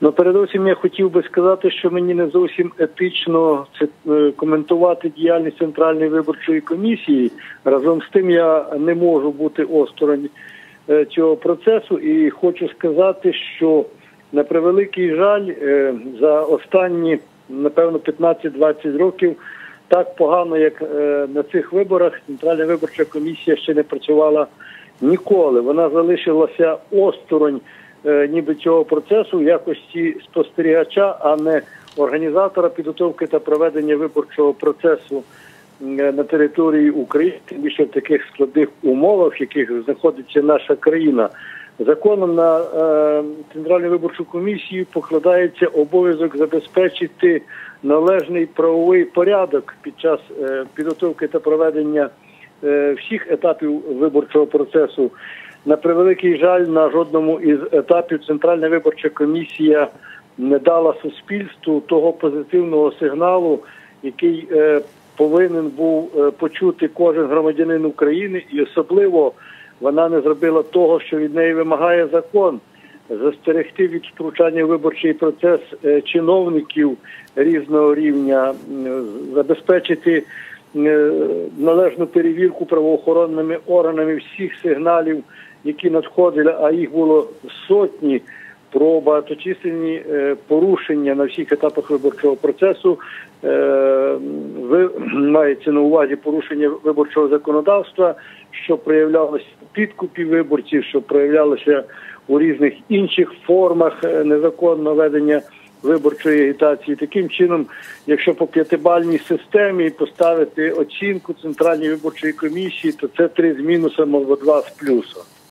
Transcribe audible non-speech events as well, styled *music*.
Ну, передусім я хотів би сказати, що мені не зовсім етично це е, коментувати діяльність центральної виборчої комісії. Разом з тим я не можу бути осторонь е, цього процесу, і хочу сказати, що на превеликий жаль е, за останні напевно 15-20 років. Так погано, як на цих виборах, Центральна виборча комісія ще не працювала ніколи. Вона залишилася осторонь ніби цього процесу в якості спостерігача, а не організатора підготовки та проведення виборчого процесу е, на території України, більше в таких складних умовах, в яких знаходиться наша країна. Законом на е, центральну виборчу комісію покладається обов'язок забезпечити належний правовий порядок під час е, підготовки та проведення е, всіх етапів виборчого процесу. На превеликий жаль, на жодному із етапів Центральна виборча комісія не дала суспільству того позитивного сигналу, який е, повинен був е, почути кожен громадянин України, і особливо вона не зробила того, що від неї вимагає закон. Застерегти від втручання в виборчий процес е, чиновників різного рівня, забезпечити е, належну перевірку правоохоронними органами всіх сигналів, які надходили, а їх було сотні про багаточисленні е, порушення на всіх етапах виборчого процесу. Е, Ви *clears throat* маєте на увазі порушення виборчого законодавства, що проявлялося в підкупі виборців, що проявлялося у різних інших формах е, незаконного ведення виборчої агітації. Таким чином, якщо по п'ятибальній системі поставити оцінку центральної виборчої комісії, то це три з мінусом або два з плюсом.